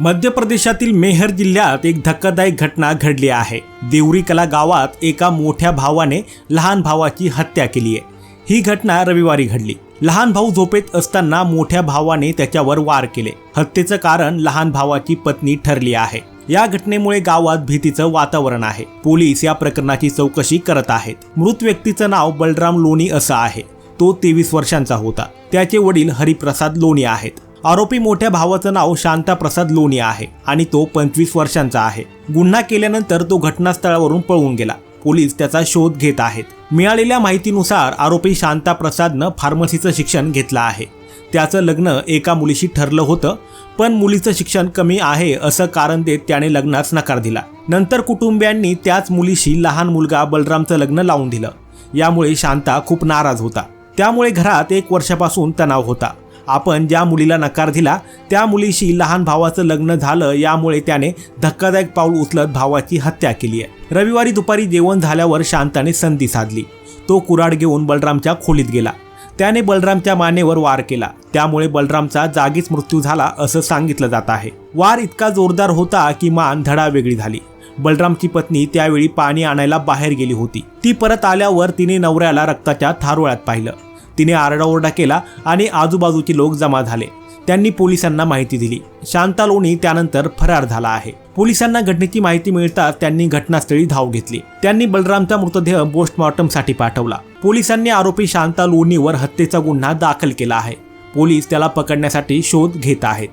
मध्य प्रदेशातील मेहर जिल्ह्यात एक धक्कादायक घटना घडली आहे. देवरी कला गावात एका मोठ्या भावाने लहान भावाची हत्या केली आहे. ही घटना रविवारी घडली. लहान भाऊ झोपेत असताना मोठ्या भावाने त्याच्यावर वार केले. हत्येचं कारण लहान भावाची पत्नी ठरली आहे. या घटनेमुळे गावात भीतीचं वातावरण आहे. पोलीस या प्रकरणाची चौकशी करत आहेत. मृत व्यक्तीचं नाव बलराम लोणी असं आहे. तो तेवीस वर्षांचा होता. त्याचे वडील हरिप्रसाद लोणी आहेत. आरोपी मोठ्या भावाचं नाव शांता प्रसाद लोणी आहे आणि तो पंचवीस वर्षांचा आहे. गुन्हा केल्यानंतर तो घटनास्थळावरून पळून गेला. पोलीस त्याचा शोध घेत आहेत. मिळालेल्या माहितीनुसार आरोपी शांता प्रसादनं फार्मसीचं शिक्षण घेतलं आहे. त्याचं लग्न एका मुलीशी ठरलं होतं पण मुलीचं शिक्षण कमी आहे असं कारण देत त्याने लग्नास नकार दिला. नंतर कुटुंबियांनी त्याच मुलीशी लहान मुलगा बलरामचं लग्न लावून दिलं. यामुळे शांता खूप नाराज होता. त्यामुळे घरात एक वर्षापासून तणाव होता. आपण ज्या मुलीला नकार दिला त्या मुलीशी लहान भावाचं लग्न झालं यामुळे त्याने धक्कादायक पाऊल उचलत भावाची हत्या केली आहे. रविवारी दुपारी जेवण झाल्यावर शांताने संधी साधली. तो कुराड घेऊन बलरामच्या खोलीत गेला. त्याने बलरामच्या मानेवर वार केला. त्यामुळे बलरामचा जागीच मृत्यू झाला असं सांगितलं जात आहे. वार इतका जोरदार होता की मान धडा वेगळी झाली. बलरामची पत्नी त्यावेळी पाणी आणायला बाहेर गेली होती. ती परत आल्यावर तिने नवऱ्याला रक्ताच्या थारोळ्यात पाहिलं. तिने आरडाओरडा केला आणि आजूबाजूचे लोक जमा झाले. त्यांनी पोलिसांना माहिती दिली. शांता लोणी त्यानंतर फरार झाला आहे. पोलिसांना घटनेची माहिती मिळताच त्यांनी घटनास्थळी धाव घेतली. त्यांनी बलरामचा मृतदेह पोस्टमॉर्टमसाठी पाठवला. पोलिसांनी आरोपी शांता लोणीवर हत्येचा गुन्हा दाखल केला आहे. पोलीस त्याला पकडण्यासाठी शोध घेत आहेत.